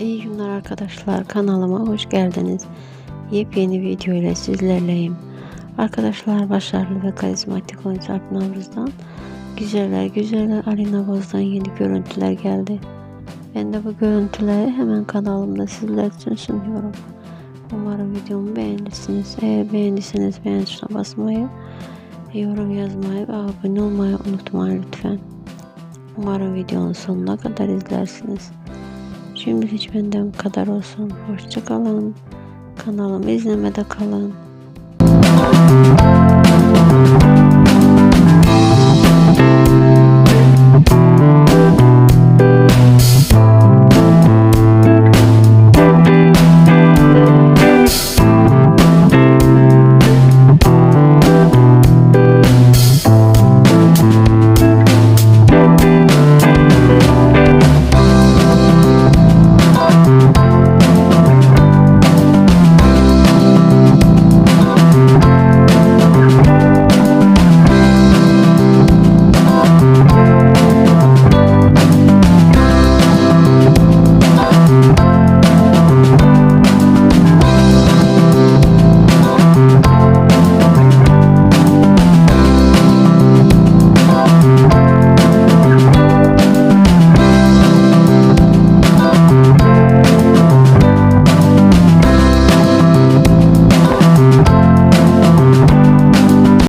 İyi günler arkadaşlar kanalıma hoş geldiniz. Yepyeni video ile sizlerleyim. Arkadaşlar başarılı ve karizmatik oyuncu Alp Navruz'dan güzeller güzeller Alina Boz'dan yeni görüntüler geldi. Ben de bu görüntüleri hemen kanalımda sizler için sunuyorum. Umarım videomu beğenirsiniz. Eğer beğendiyseniz beğen tuşuna basmayı, yorum yazmayı ve abone olmayı unutmayın lütfen. Umarım videonun sonuna kadar izlersiniz. Şimdi hiç benden bu kadar olsun. Hoşçakalın. Kanalımı izlemede kalın. Müzik